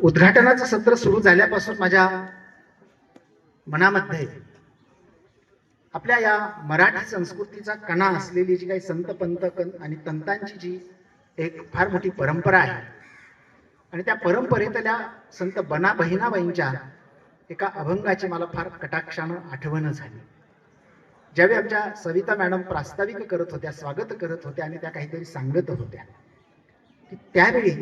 उद्घाटनाचं सत्र सुरू झाल्यापासून माझ्या मनामध्ये आपल्या या मराठी संस्कृतीचा कणा असलेली जी काही संत पंत आणि तंतांची जी एक फार मोठी परंपरा आहे आणि त्या परंपरेतल्या संत बना बहिणाबाईंच्या एका अभंगाची मला फार कटाक्षानं आठवण झाली. ज्यावेळी आमच्या सविता मॅडम प्रास्ताविक करत होत्या स्वागत करत होत्या आणि त्या काहीतरी सांगत होत्या की त्यावेळी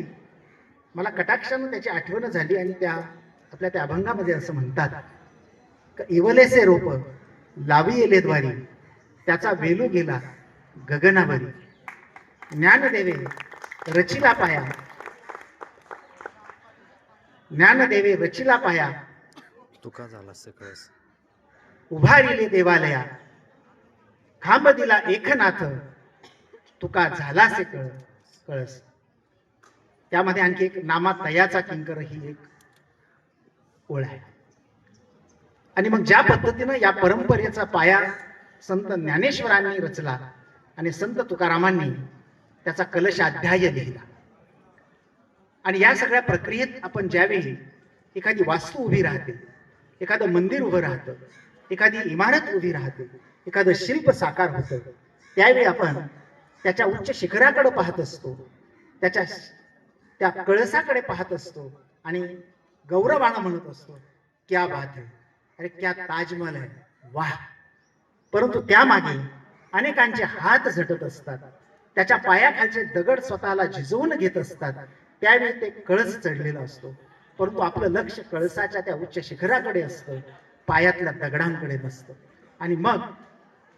मला कटाक्षानं त्याची आठवण झाली आणि त्या आपल्या त्या अभंगामध्ये असं म्हणतात इवलेसे रोप लावी येले द्वारी त्याचा वेलू गेला गगनावरी. ज्ञान देवे रचिला पाया. ज्ञान देवे रचिला पाया. तुका झाला सकळस उभारिले देवालया. खांब दिला एकनाथ. तुका झालासे कळ कळस. त्यामध्ये आणखी एक नामा तयाचा किंकर ही एक ओळ आहे. आणि मग ज्या पद्धतीनं या परंपरेचा पाया संत ज्ञानेश्वरांनी रचला आणि संत तुकारामांनी त्याचा कलश अध्याय लिहिला. आणि या सगळ्या प्रक्रियेत आपण ज्यावेळी एखादी वास्तू उभी राहते एखादं मंदिर उभं राहतं एखादी इमारत उभी राहते एखादं शिल्प साकार होतं त्यावेळी आपण त्याच्या उच्च शिखराकडे पाहत असतो त्याच्या त्या कळसाकडे पाहत असतो आणि गौरवानं म्हणत असतो क्या बात आहे अरे क्या ताजमहल आहे वाह. परंतु त्यामागे अनेकांचे हात झटत असतात. त्याच्या पायाखालचे दगड स्वतःला झिजवून घेत असतात. त्यावेळी ते कळस चढलेला असतो. परंतु आपलं लक्ष कळसाच्या त्या उच्च शिखराकडे असतं पायातल्या दगडांकडे नसतं. आणि मग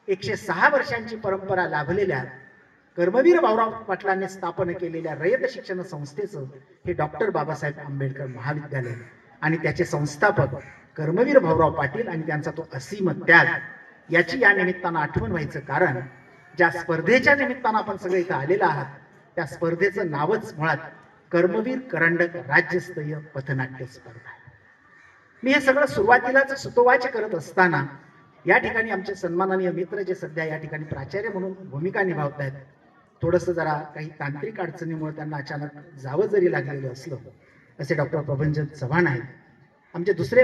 एकशे सहा वर्षांची परंपरा लाभलेल्या कर्मवीर भाऊराव पाटलांनी स्थापन केलेल्या रयत शिक्षण संस्थेचं हे डॉक्टर बाबासाहेब आंबेडकर महाविद्यालय. आणि त्याचे संस्थापक कर्मवीर भाऊराव पाटील आणि त्यांचा तो असीम त्याग याची या निमित्तानं आठवण व्हायचं कारण ज्या स्पर्धेच्या निमित्तानं आपण सगळे इथं आलेलो आहात त्या स्पर्धेचं नावच मुळात कर्मवीर करंडक राज्यस्तरीय पथनाट्य स्पर्धा मी हे सगळं सुरुवातीलाच सुतोवाच करत असताना या ठिकाणी आमचे सन्माननीय मित्र जे सध्या या ठिकाणी प्राचार्य म्हणून भूमिका निभावत आहेत थोडंसं जरा काही तांत्रिक अडचणीमुळे त्यांना अचानक जावं जरी लागलेलं असलं असे डॉक्टर प्रभंजन चव्हाण आहेत. आमचे दुसरे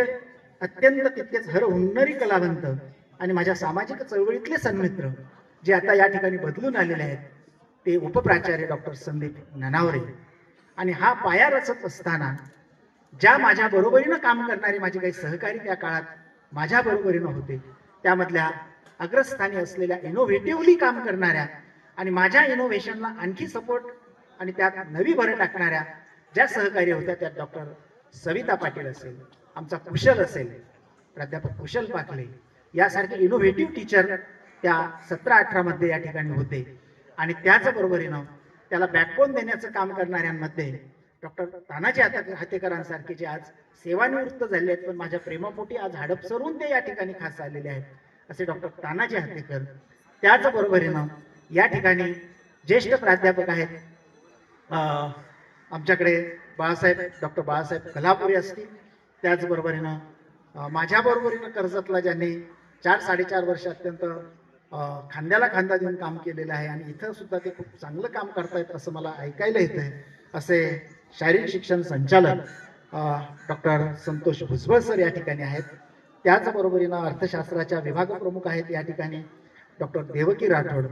अत्यंत तितकेच हर हुन्नरी कलावंत आणि माझ्या सामाजिक चळवळीतले सन्मित्र जे आता या ठिकाणी बदलून आलेले आहेत ते उपप्राचार्य डॉक्टर संदीप ननावरे. आणि हा पाया रचत असताना ज्या माझ्या बरोबरीनं काम करणारे माझे काही सहकारी त्या काळात माझ्या बरोबरीनं होते त्यामधल्या अग्रस्थानी असलेल्या इनोव्हेटिव्हली काम करणाऱ्या आणि माझ्या इनोव्हेशनला आणखी सपोर्ट आणि त्यात नवी भर टाकणाऱ्या ज्या सहकारी होत्या त्यात डॉक्टर सविता पाटील असेल आमचा कुशल असेल प्राध्यापक कुशल पाकले यासारखे इनोव्हेटिव्ह टीचर त्या सतरा अठरामध्ये या ठिकाणी होते. आणि त्याचबरोबरीनं त्याला बॅकबोन देण्याचं काम करणाऱ्यांमध्ये डॉक्टर तानाजी हाते हातेकरांसारखे जे आज सेवानिवृत्त झाले आहेत पण माझ्या प्रेमापोटी आज हडप सरून ते या ठिकाणी खास आलेले आहेत असे डॉक्टर तानाजी हातेकर. त्याचबरोबरीनं या ठिकाणी ज्येष्ठ प्राध्यापक आहेत. आमच्याकडे बाळासाहेब डॉक्टर बाळासाहेब कलापुरे असतील. त्याचबरोबरीनं माझ्या बरोबरीनं कर्जतला ज्यांनी चार साडेचार वर्ष अत्यंत खांद्याला खांदा देऊन काम केलेलं आहे आणि इथं सुद्धा ते खूप चांगलं काम करतायत असं मला ऐकायला येतंय असे शारीरिक शिक्षण संचालक डॉक्टर संतोष भुजबळ सर या ठिकाणी आहेत. त्याचबरोबरीनं अर्थशास्त्राच्या विभाग प्रमुख आहेत या ठिकाणी डॉक्टर देवकी राठोड.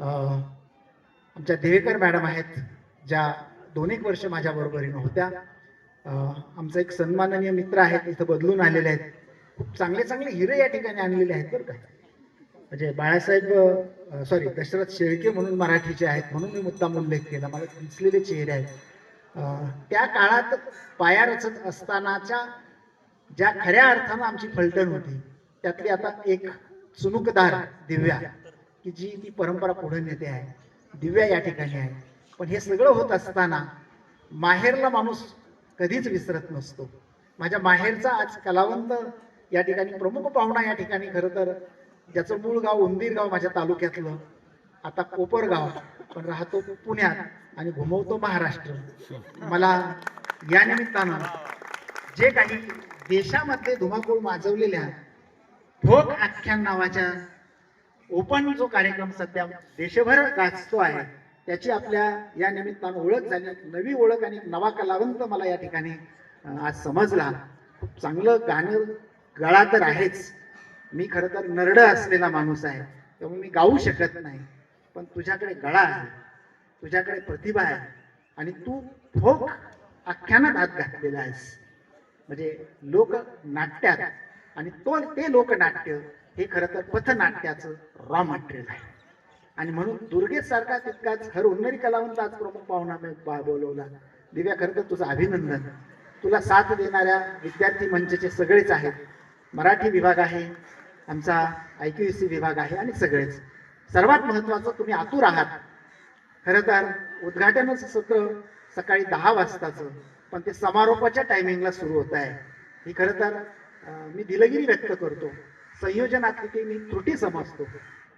आमच्या देवेकर मॅडम आहेत ज्या दोन एक वर्ष माझ्या बरोबरीनं होत्या. आमचा एक सन्माननीय मित्र आहेत इथं बदलून आलेले आहेत. खूप चांगले चांगले हिरे या ठिकाणी आणलेले आहेत बरं का. म्हणजे बाळासाहेब सॉरी दशरथ शेळके म्हणून मराठीचे आहेत म्हणून मी मुद्दाम उल्लेख केला. मला दिसलेले चेहरे आहेत. त्या काळात पाया रचत असतानाच्या ज्या खऱ्या अर्थानं आमची फलटण होती त्यातली आता एक चुनुकदार दिव्या. की जी ती परंपरा पुढे नेते आहे दिव्या या ठिकाणी आहे. पण हे सगळं होत असताना माहेरला माणूस कधीच विसरत नसतो. माझ्या माहेरचा आज कलावंत या ठिकाणी प्रमुख पाहुणा या ठिकाणी खरं तर ज्याचं मूळ गाव उंदीर गाव माझ्या तालुक्यातलं आता कोपरगाव पण राहतो पुण्यात आणि घुमवतो महाराष्ट्र. मला या निमित्तानं जे काही देशामध्ये धुमाकूळ माजवलेल्या भोग आख्यान नावाच्या ओपन जो कार्यक्रम सध्या देशभर गाजतो आहे त्याची आपल्या या निमित्तानं ओळख झाली. नवी ओळख आणि नवा कलावंत मला या ठिकाणी आज समजला. खूप चांगलं गाणं गळा तर आहेच. मी खरं तर नरड असलेला माणूस आहे त्यामुळे मी गाऊ शकत नाही. पण तुझ्याकडे गळा आहे तुझ्याकडे प्रतिभा आहे आणि तू फोक आख्यानात हात घातलेला आहेस. म्हणजे लोकनाट्यात आणि तो ते लोकनाट्य हे खरं तर पथनाट्याचं रॉ मटेरियल आहे आणि म्हणून दुर्गेसारखा तितकाच हर उन्नरी कलावंत आज प्रमुख पाहुणा मी बा- बोलवला. दिव्या खरं तर तुझं अभिनंदन. तुला साथ देणाऱ्या विद्यार्थी मंचचे सगळेच आहेत. मराठी विभाग आहे आमचा आय क्यू सी विभाग आहे आणि सगळेच. सर्वात महत्त्वाचं तुम्ही आतुर आहात. खरं तर उद्घाटनाचं सत्र सकाळी दहा वाजताचं पण ते समारोपाच्या टायमिंगला सुरू होत आहे. ही खरं तर मी दिलगिरी व्यक्त करतो. संयोजनातली मी त्रुटी समजतो.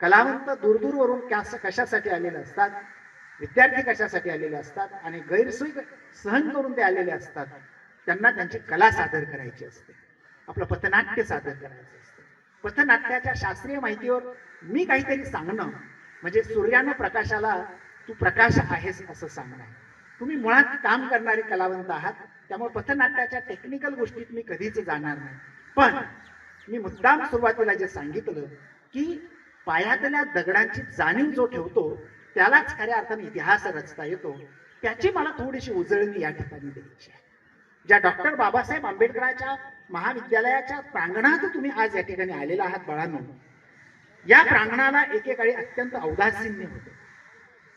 कलावंत दूरदूरवरून कॅस कशासाठी आलेले असतात? विद्यार्थी कशासाठी आलेले असतात? आणि गैरसोयी सहन करून ते आलेले असतात? त्यांना त्यांची कला सादर करायची असते. आपलं पथनाट्य सादर करायचं असतं. पथनाट्याच्या शास्त्रीय माहितीवर मी काहीतरी सांगणं म्हणजे सूर्यानं प्रकाशाला तू प्रकाश आहेस असं सांगणं आहे. तुम्ही मुळात काम करणारे कलावंत आहात त्यामुळे पथनाट्याच्या टेक्निकल गोष्टीत मी कधीच जाणार नाही. पण मी मुद्दाम सुरुवातीला जे सांगितलं की पायातल्या दगडांची जाणीव जो ठेवतो त्यालाच खऱ्या अर्थाने इतिहास रचता येतो. त्याची मला थोडीशी उजळणी या ठिकाणी द्यायची आहे. ज्या डॉक्टर बाबासाहेब आंबेडकरांच्या महाविद्यालयाच्या प्रांगणात तुम्ही आज या ठिकाणी आलेला आहात बाळांनो या प्रांगणाला एकेकाळी अत्यंत औदासीन्य होते.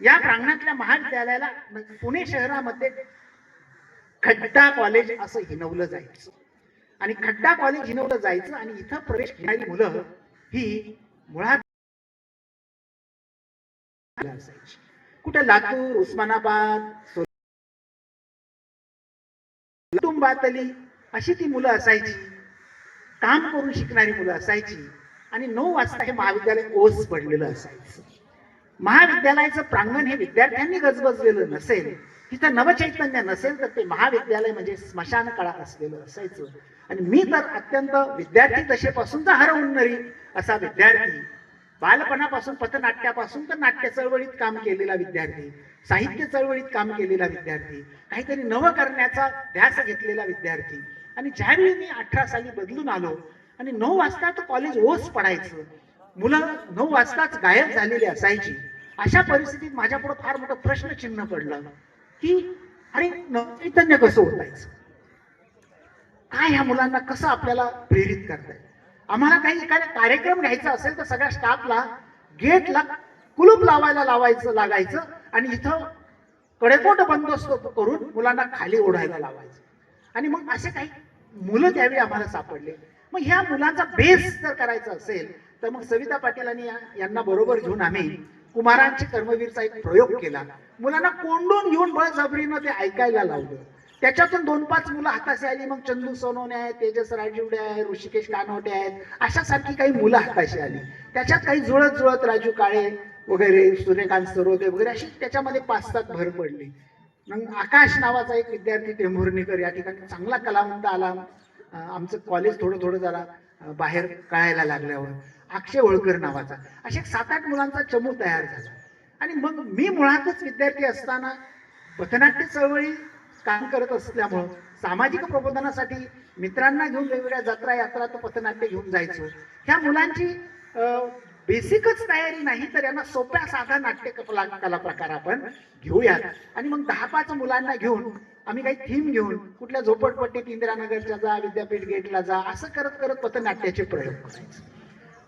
या प्रांगणातल्या महाविद्यालयाला पुणे शहरामध्ये खड्डा कॉलेज असं हिनवलं जायचं. आणि खड्डा कॉलेज हिनवलं जायचं आणि इथं प्रवेश घेणारी मुलं ही मुळात कुठं कुठे लातूर उस्मानाबाद कुटुंबातली अशी ती मुलं असायची. काम करून शिकणारी मुलं असायची. आणि नऊ वाजता हे महाविद्यालय ओस पडलेलं असायचं. महाविद्यालयाचं प्रांगण हे विद्यार्थ्यांनी गजबजलेलं नसेल तिथं नवचैतन्य नसेल तर ते महाविद्यालय म्हणजे स्मशान कळा असलेलं असायचं. आणि मी तर अत्यंत विद्यार्थी दशेपासूनचा हरवणारी असा विद्यार्थी. बालपणापासून पथनाट्यापासून तर नाट्य चळवळीत काम केलेला विद्यार्थी साहित्य चळवळीत काम केलेला विद्यार्थी काहीतरी नवं करण्याचा ध्यास घेतलेला विद्यार्थी. आणि ज्यावेळी मी अठरा साली बदलून आलो आणि नऊ वाजता तर कॉलेज ओस पडायचं मुलं नऊ वाजताच गायब झालेली असायची अशा परिस्थितीत माझ्यापुढे फार मोठं प्रश्नचिन्ह पडलं की अरे चैतन्य कसं होतायचं काय ह्या मुलांना कसं आपल्याला प्रेरित करताय? आम्हाला काही एखादा कार्यक्रम घ्यायचा असेल तर सगळ्या स्टाफला गेटला कुलूप लावायला लावायचं लागायचं आणि इथं कडेकोट बंदोबस्त करून मुलांना खाली ओढायला लावायचं. आणि मग असे काही मुलं त्यावेळी आम्हाला सापडले. मग ह्या मुलांचा बेस जर करायचा असेल तर मग सविता पाटील आणि यांना बरोबर घेऊन आम्ही कुमारांची कर्मवीरचा एक प्रयोग केला. मुलांना कोंडून घेऊन बळजबरीनं ते ऐकायला लावलं. त्याच्यातून दोन पाच मुलं हाताशी आली. मग चंदू सोनवणे आहेत तेजस राजीवडे आहेत ऋषिकेश कानवटे आहेत. अशासारखी काही मुलं हाताशी आली. त्याच्यात काही जुळत जुळत राजू काळे वगैरे सूर्यकांत सरोदे वगैरे अशी त्याच्यामध्ये पाच सात भर पडली. मग आकाश नावाचा एक विद्यार्थी टेंभुर्णीकर या ठिकाणी चांगला कलावंत आला. आमचं कॉलेज थोडं थोडं जरा बाहेर कळायला लागल्यावर. अक्षय होळकर नावाचा. असे एक सात आठ मुलांचा चमू तयार झाला. आणि मग मी मुळातच विद्यार्थी असताना पथनाट्य चळवळी काम करत असल्यामुळं सामाजिक प्रबोधनासाठी मित्रांना घेऊन वेगवेगळ्या जत्रा यात्रा तो पथनाट्य घेऊन जायचो. ह्या मुलांची बेसिकच तयारी नाही तर यांना सोप्या साधा नाट्य कला कला प्रकार आपण घेऊयात. आणि मग दहा पाच मुलांना घेऊन आम्ही काही थीम घेऊन कुठल्या झोपडपट्टीत इंदिरानगरच्या जा विद्यापीठ गेटला जा असं करत करत पथनाट्याचे प्रयोग करायचे.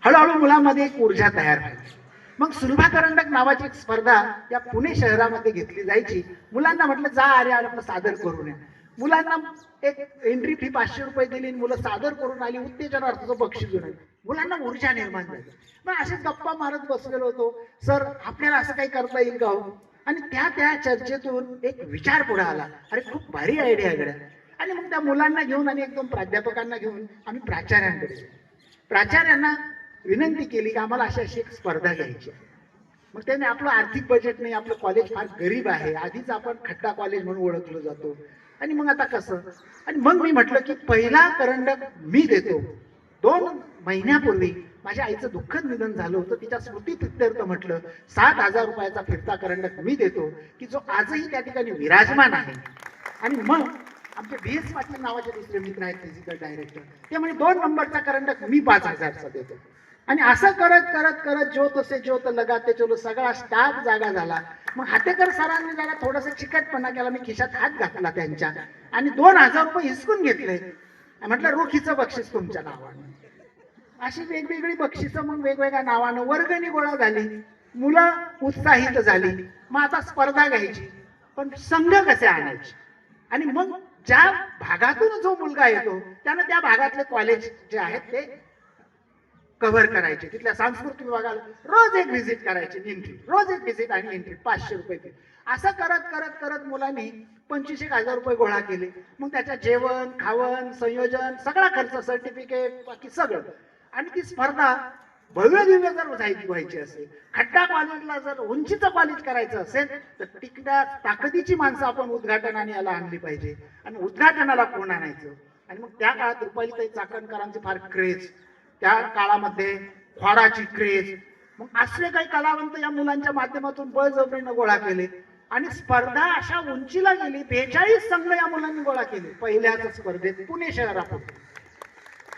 हळूहळू मुलांमध्ये एक ऊर्जा तयार व्हायची. मग सुलभा करंडक नावाची एक स्पर्धा या पुणे शहरामध्ये घेतली जायची. मुलांना म्हटलं जा अरे आपलं सादर करून या. मुलांना एक एंट्री फी पाचशे रुपये दिली मुलं सादर करून आली. उत्तेजनार्थाचं बक्षीस घेऊन आली. मुलांना ऊर्जा निर्माण झाली. मग असेच गप्पा मारत बसलेलो होतो. सर आपल्याला असं काही करता येईल का हो? आणि त्या त्या चर्चेतून एक विचार पुढे आला. अरे खूप भारी आयडिया आहे गड्या. आणि मग त्या मुलांना घेऊन आणि एकदम प्राध्यापकांना घेऊन आम्ही प्राचार्यांकडे प्राचार्यांना विनंती केली की आम्हाला अशी अशी एक स्पर्धा घ्यायची आहे. मग त्याने आपलं आर्थिक बजेट नाही आपलं कॉलेज फार गरीब आहे. आधीच आपण खड्डा कॉलेज म्हणून ओळखलं जातो. आणि मग आता कसं? आणि मग मी म्हटलं की पहिला करंडक मी देतो. दोन महिन्यापूर्वी माझ्या आईचं दुःखद निधन झालं होतं. तिच्या स्मृती प्रित्यर्थ म्हटलं सात हजार रुपयाचा फिरता करंडक मी देतो की जो आजही त्या ठिकाणी विराजमान आहे. आणि मग आमचे बी एस पाटील नावाचे दुसरे मित्र आहेत फिजिकल डायरेक्टर ते म्हणजे दोन नंबरचा करंडक मी पाच हजारचा देतो. आणि असं करत करत करत जो तसे जो तर लगाते चलो सगळा स्टाफ जागा झाला मग हातेकर सरांनी जरा थोडासा चिकटपणा केला मी खिशात हात घातला त्यांच्या. आणि दोन हजार रुपये हिसकून घेतले. म्हटलं रोखीचं बक्षीस तुमच्या नावानं. अशी वेगवेगळी बक्षिसं मग वेगवेगळ्या नावानं वर्गणी गोळा झाली. मुलं उत्साहित झाली. मग आता स्पर्धा घ्यायची. पण संघ कसे आणायचे? आणि मग ज्या भागातून जो मुलगा येतो त्यानं त्या भागातले कॉलेज जे आहेत ते कव्हर करायचे. तिथल्या सांस्कृतिक विभागाला रोज एक व्हिजिट करायची एंट्री रोज एक व्हिजिट आणि एंट्री पाचशे रुपये फी असं करत करत करत मुलांनी पंचवीस एक हजार रुपये गोळा केले. मग त्याच्या जेवण खावण संयोजन सगळा खर्च सर्टिफिकेट बाकी सगळं. आणि ती स्पर्धा भव्य दिव्य जर जायची व्हायची असेल खड्डा कॉलेजला जर उंचीचं कॉलेज करायचं असेल तर तिकड्या ताकदीची माणसं आपण उद्घाटनाने याला आणली पाहिजे. आणि उद्घाटनाला कोण आणायचं? आणि मग त्या काळात रुपाली चाकणकरांचे फार क्रेज त्या काळामध्ये खोडाची क्रेज. मग असले काही कलावंत या मुलांच्या माध्यमातून बळजबरीनं गोळा केले. आणि स्पर्धा अशा उंचीला गेली बेचाळीस संघ या मुलांनी गोळा केले. पहिल्याच स्पर्धेत पुणे शहरापुरते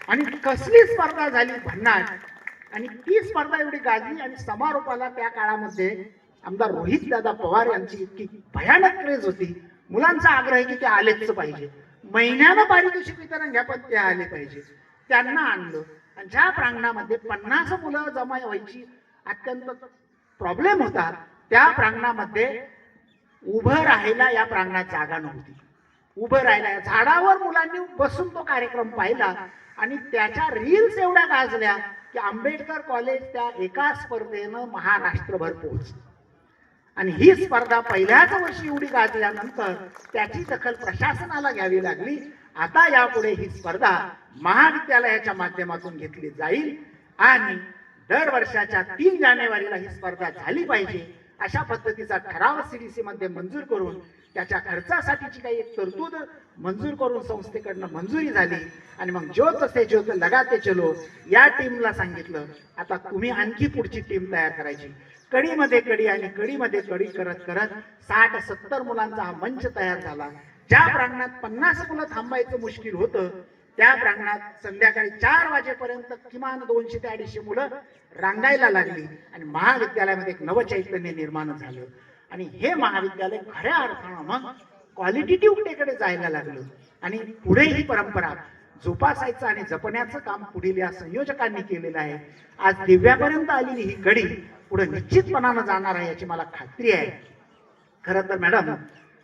आणि कसली स्पर्धा झाली भन्नाट. आणि ती स्पर्धा एवढी गाजली आणि समारोपाला त्या काळामध्ये आमदार रोहित दादा पवार यांची इतकी भयानक क्रेज होती. मुलांचा आग्रह की ते आलेच पाहिजे. महिन्यानं पारितोषिक वितरण घ्या पण ते आले पाहिजे. त्यांना आणलं. ज्या प्रांगणामध्ये पन्नास मुलं जमा व्हायची अत्यंत प्रॉब्लेम होता त्या प्रांगणामध्ये उभं राहायला या प्रांगणात जागा नव्हती. उभं राहिला झाडावर मुलांनी बसून तो कार्यक्रम पाहिला आणि त्याच्या रील्स एवढ्या गाजल्या की आंबेडकर कॉलेज त्या एका स्पर्धेनं महाराष्ट्रभर पोहोचलं. आणि ही स्पर्धा पहिल्याच वर्षी एवढी गाजल्यानंतर त्याची दखल प्रशासनाला घ्यावी लागली. आता यापुढे ही स्पर्धा महाविद्यालयाच्या माध्यमातून घेतली जाईल आणि दर वर्षाच्या तीन जानेवारीला ही स्पर्धा झाली पाहिजे अशा पद्धतीचा ठराव सीडीसी मध्ये मंजूर करून त्याच्या खर्चासाठीची काही एक तरतूद मंजूर करून संस्थेकडनं मंजुरी झाली. आणि मग जो तसे जो लगाते चलो या टीमला सांगितलं आता तुम्ही आणखी पुढची टीम तयार करायची. कडीमध्ये कडी आणि कडीमध्ये कडी करत करत साठ सत्तर मुलांचा हा मंच तयार झाला. ज्या प्रांगणात पन्नास मुलं थांबायचं मुश्किल होतं त्या प्रांगणात संध्याकाळी चार वाजेपर्यंत किमान दोनशे ते अडीचशे मुलं रांगायला लागली आणि महाविद्यालयामध्ये एक नवचैतन्य निर्माण झालं. आणि हे महाविद्यालय खऱ्या अर्थानं मग क्वालिटेटिव्हकडे जायला लागलं. आणि पुढे ही परंपरा जोपासायचं आणि जपण्याचं काम पुढील या संयोजकांनी केलेलं आहे. आज दिव्यापर्यंत आलेली ही कडी पुढे निश्चितपणानं जाणार आहे याची मला खात्री आहे. खरं तर मॅडम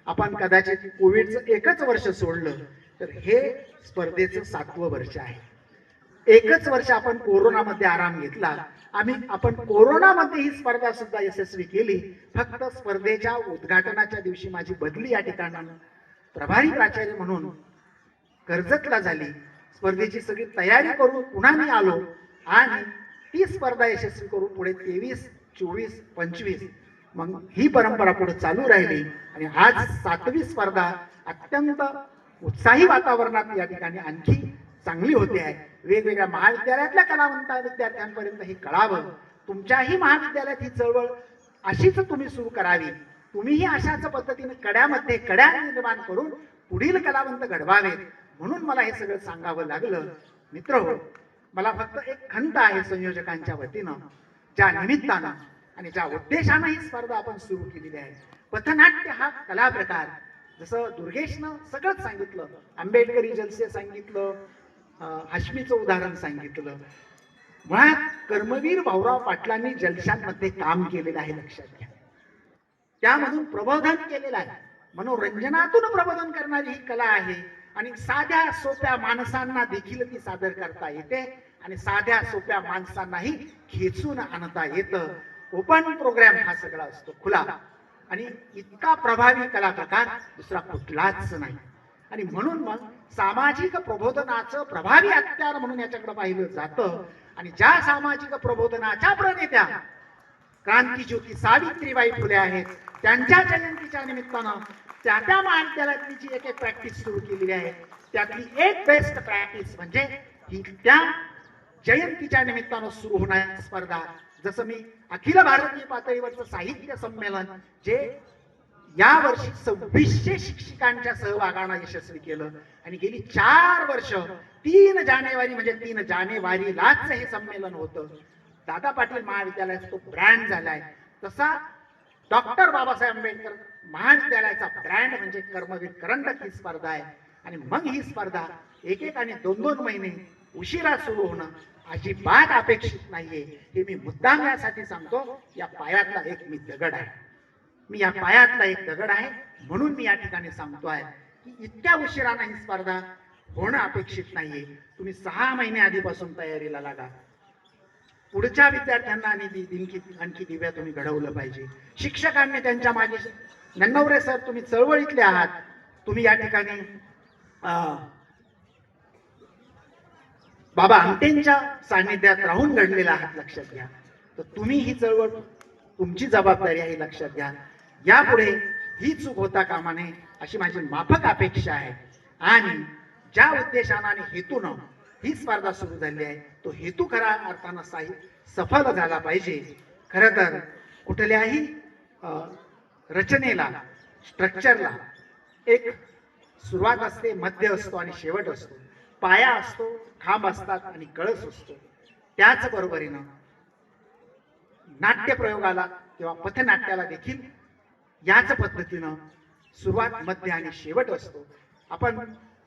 आपण कदाचित कोविडचं एकच वर्ष सोडलं तर हे स्पर्धेचं सातवं वर्ष आहे. एकच वर्ष आपण कोरोनामध्ये आराम घेतला. आम्ही आपण कोरोनामध्ये ही स्पर्धा सुद्धा यशस्वी केली. फक्त स्पर्धेच्या उद्घाटनाच्या दिवशी माझी बदली या ठिकाणानं. प्रभारी प्राचार्य म्हणून कर्जतला झाली. स्पर्धेची सगळी तयारी करून पुन्हा मी आलो आणि ती स्पर्धा यशस्वी करून पुढे तेवीस चोवीस पंचवीस. मग ही परंपरा पुढे चालू राहिली आणि आज सातवी स्पर्धा अत्यंत उत्साही वातावरणात या ठिकाणी आणखी चांगली होते आहे. वेगवेगळ्या महाविद्यालयातल्या कलावंत विद्यार्थ्यांपर्यंत हे कळावं. तुमच्याही महाविद्यालयात ही चळवळ अशीच तुम्ही सुरू करावी. तुम्हीही अशाच पद्धतीने कड्यामध्ये कड्या निर्माण करून पुढील कलावंत घडवावेत. म्हणून मला हे सगळं सांगावं लागलं. मित्र हो मला फक्त एक खंत आहे संयोजकांच्या वतीनं ज्या निमित्तानं आणि ज्या उद्देशानं ही स्पर्धा आपण सुरू केलेली आहे. पथनाट्य हा कला प्रकार. जसं दुर्गेशनं सगळंच सांगितलं. आंबेडकरी जलसे सांगितलं. हश्मीचं उदाहरण सांगितलं. मुळात कर्मवीर भाऊराव पाटलांनी जलशांमध्ये काम केलेलं आहे लक्षात घ्या. त्यामधून प्रबोधन केलेलं आहे. मनोरंजनातून प्रबोधन करणारी ही कला आहे. आणि साध्या सोप्या माणसांना देखील ती सादर करता येते. आणि साध्या सोप्या माणसांनाही खेचून आणता येतं. ओपन प्रोग्राम हा सगळा असतो. खुला. आणि इतका प्रभावी कला प्रकार दुसरा कुठलाच नाही. आणि म्हणून मग सामाजिक प्रबोधनाचं प्रभावी हत्यार म्हणून याच्याकडे पाहिलं जातं. आणि ज्या सामाजिक प्रबोधनाच्या प्रणेत्या क्रांतीज्योती सावित्रीबाई फुले आहेत त्यांच्या जयंतीच्या निमित्तानं त्या त्या महाविद्यालयातली जी एक एक प्रॅक्टिस सुरू केलेली आहे. त्यातली एक बेस्ट प्रॅक्टिस म्हणजे ही त्या जयंतीच्या निमित्तानं सुरू होणारी स्पर्धा. जसं मी अखिल भारतीय पातळीवरचं साहित्य संमेलन जे या वर्षी सव्वीसशे शिक्षकांच्या सहभागानं यशस्वी केलं. आणि गेली चार वर्ष तीन जानेवारी म्हणजे तीन जानेवारीलाच हे संमेलन होतं. दादा पाटील महाविद्यालयाचा तो ब्रँड झालाय. तसा डॉक्टर बाबासाहेब आंबेडकर महाविद्यालयाचा ब्रँड म्हणजे कर्मवीर करंडक ही स्पर्धा आहे. आणि मग ही स्पर्धा एक एक आणि दोन दोन महिने उशिरा सुरू होणं अजिबात अपेक्षित नाहीये हे मी मुद्दाम यासाठी सांगतो. या पायातला एक मी दगड आहे. मी या पायातला एक दगड आहे म्हणून मी या ठिकाणी सांगतो आहे की इतक्या उशिरानं ही स्पर्धा होणं अपेक्षित नाहीये. तुम्ही सहा महिने आधीपासून तयारीला लागा. पुढच्या विद्यार्थ्यांना आणि दिनकी आणखी दिव्या तुम्ही घडवलं पाहिजे. शिक्षकांनी त्यांच्या मागे नन्नवरे सर तुम्ही चळवळीतले आहात. तुम्ही या ठिकाणी बाबा आमटेंच्या सान्निध्यात राहून घडलेला आहात लक्षात घ्या. तर तुम्ही ही चळवळ तुमची जबाबदारी आहे लक्षात घ्या. यापुढे ही चूक होता कामा नये अशी माझी माफक अपेक्षा आहे. आणि ज्या उद्देशानं आणि हेतूनं ही स्पर्धा सुरू झाली आहे. तो हेतू खरा अर्थानं साही सफल झाला पाहिजे. खरं तर कुठल्याही अं, रचनेला स्ट्रक्चरला एक सुरुवात असते मध्य असतो आणि शेवट असतो. पाया असतो खांब असतात आणि कळस असतो. त्याच बरोबरीनं नाट्य प्रयोगाला किंवा पथनाट्याला देखील याच पद्धतीनं सुरुवात मध्य आणि शेवट असतो. आपण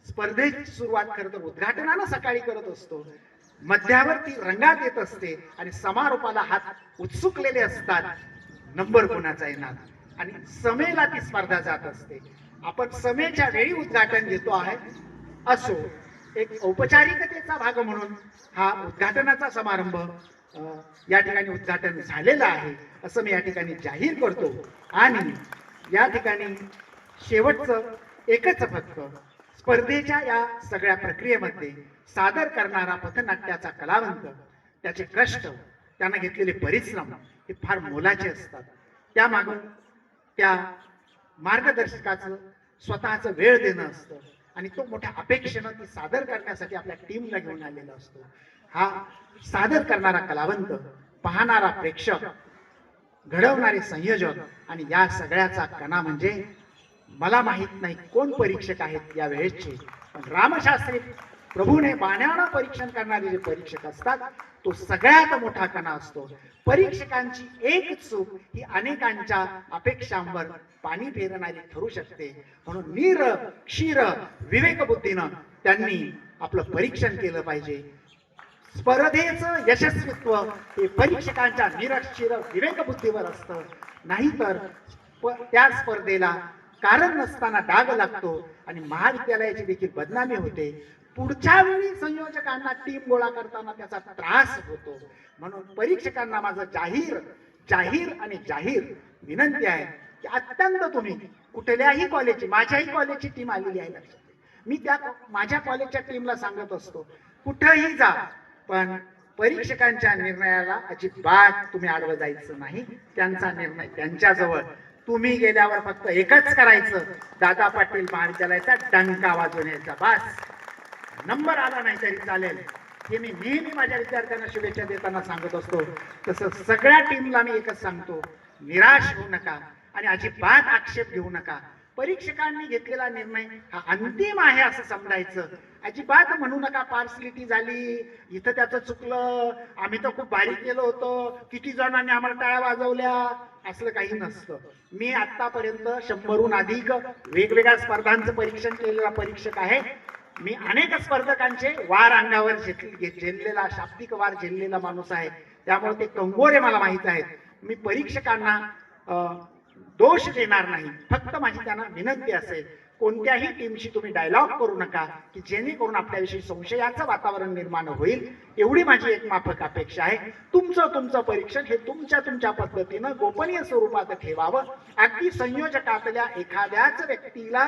स्पर्धेची सुरुवात करत तर सकाळी करत असतो. मध्यावरती रंगात येत असते आणि समारोपाला हात उत्सुकलेले असतात. नंबर कोणाचा येणार? आणि समेला ती स्पर्धा जात असते. आपण समेच्या वेळी उद्घाटन घेतो आहे. असो एक औपचारिकतेचा भाग म्हणून हा उद्घाटनाचा समारंभ या ठिकाणी उद्घाटन झालेलं आहे. असं मी या ठिकाणी जाहीर करतो. आणि या ठिकाणी शेवटचं एकच फक्त स्पर्धेच्या या सगळ्या प्रक्रियेमध्ये सादर करणारा पथनाट्याचा कलावंत त्याचे कष्ट त्यांना घेतलेले परिश्रम हे फार मोलाचे असतात. त्यामागून त्या मार्गदर्शकाचं स्वतःचं वेळ देणं असतं आणि तो मोठ्या अपेक्षेनं ती सादर करण्यासाठी आपल्या टीमला घेऊन आलेला असतो. हा सादर करणारा कलावंत पाहणारा प्रेक्षक घडवणारे संयोजक आणि या सगळ्याचा कणा म्हणजे मला माहीत नाही कोण परीक्षक आहेत या वेळेचे पण रामशास्त्री प्रभूने बाण्यानं परीक्षण करणारे जे परीक्षक असतात तो सगळ्यात मोठा कणा असतो. परीक्षकांची एक चूक ही अनेकांच्या अपेक्षांवर पाणी फेरणारी ठरू शकते. म्हणून नीर क्षीर विवेक बुद्धीनं त्यांनी आपलं परीक्षण केलं पाहिजे. स्पर्धेचं यशस्वीत्व हे परीक्षकांच्या निरक्षीर विवेक बुद्धीवर असतं. नाहीतर त्या स्पर्धेला कारण नसताना डाग लागतो आणि महाविद्यालयाची देखील बदनामी होते. पुढच्या वेळी संयोजकांना टीम गोळा करताना त्याचा त्रास होतो. म्हणून परीक्षकांना माझं जाहीर जाहीर आणि जाहीर विनंती आहे की अत्यंत तुम्ही कुठल्याही कॉलेजची माझ्याही कॉलेजची टीम आलेली आहे लक्षात मी त्या माझ्या कॉलेजच्या टीमला सांगत असतो कुठंही जा पण परीक्षकांच्या निर्णयाला अजिबात तुम्ही आडवं जायचं नाही. त्यांचा निर्णय त्यांच्याजवळ तुम्ही गेल्यावर फक्त एकच करायचं. दादा पाटील महाविद्यालयाचा डंका यायचा. बास. नंबर आला नाही तरी चालेल. हे मी नेहमी माझ्या विद्यार्थ्यांना शुभेच्छा देताना सांगत असतो. तसं सगळ्या टीमला मी एकच सांगतो. निराश होऊ नका आणि अजिबात आक्षेप घेऊ नका. परीक्षकांनी घेतलेला निर्णय हा अंतिम आहे असं समजायचं. अजिबात म्हणू नका पार्सलिटी झाली इथं त्याचं चुकलं आम्ही तर खूप बारीक केलं होतं किती जणांनी आम्हाला टाळ्या वाजवल्या असलं काही नसतं. मी आतापर्यंत शंभरहून अधिक वेगवेगळ्या स्पर्धांचं परीक्षण केलेला परीक्षक आहे. मी अनेक स्पर्धकांचे वार अंगावर झेल- झेललेला शाब्दिक वार झेललेला माणूस आहे. त्यामुळे ते कंगोरे मला माहीत आहेत. मी परीक्षकांना दोष देणार नाही. फक्त माझी त्यांना विनंती असेल कोणत्याही टीमशी तुम्ही डायलॉग करू नका की जेणेकरून आपल्याविषयी संशयाचं वातावरण निर्माण होईल. एवढी माझी एक माफक अपेक्षा आहे. तुमचं तुमचं परीक्षण हे तुमच्या तुमच्या पद्धतीनं गोपनीय स्वरूपात ठेवावं. अगदी संयोजकातल्या एखाद्याच व्यक्तीला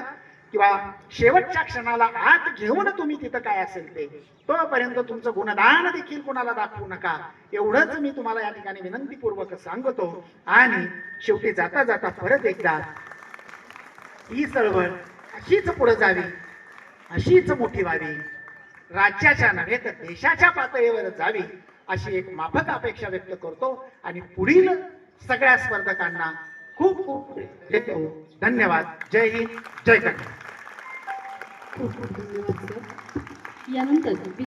किंवा शेवटच्या क्षणाला आत घेऊन तुम्ही तिथं काय असेल ते तोपर्यंत तुमचं गुणदान देखील कोणाला दाखवू नका. एवढंच मी तुम्हाला या ठिकाणी विनंतीपूर्वक सांगतो. आणि शेवटी जाता जाता परत एकदा ही चळवळ अशीच पुढे जावी. अशीच मोठी व्हावी. राज्याच्या नव्हे तर देशाच्या पातळीवर जावी अशी एक माफक अपेक्षा व्यक्त करतो आणि पुढील सगळ्या स्पर्धकांना खूप खूप देतो. धन्यवाद. जय हिंद. जय कर्नाटक यानंतर